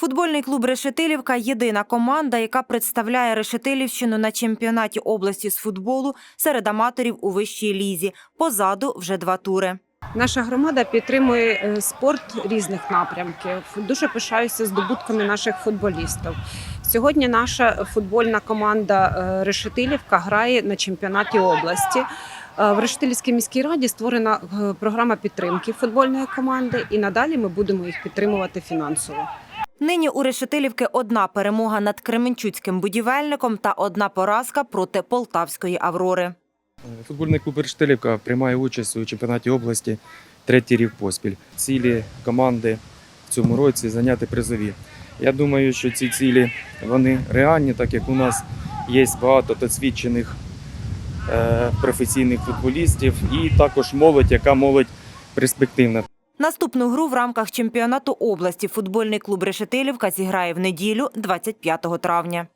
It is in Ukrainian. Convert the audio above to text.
Футбольний клуб Решетилівка єдина команда, яка представляє Решетилівщину на чемпіонаті області з футболу серед аматорів у вищій лізі. Позаду вже два тури. Наша громада підтримує е, спорт різних напрямків. Дуже пишаюся здобутками наших футболістів. Сьогодні наша футбольна команда е, Решетилівка грає на чемпіонаті області. Е, В Решетилівській міській раді створена програма підтримки футбольної команди, і надалі ми будемо їх підтримувати фінансово. Нині у Решетилівки одна перемога над Кременчуцьким будівельником та одна поразка проти Полтавської Аврори. Футбольний клуб Рештилівка приймає участь у чемпіонаті області третій рік поспіль. Цілі команди в цьому році зайняти призові. Я думаю, що ці цілі вони реальні, так як у нас є багато досвідчених е, професійних футболістів і також молодь, яка молодь перспективна. Наступну гру в рамках чемпіонату області футбольний клуб Решетилівка зіграє в неділю 25 травня.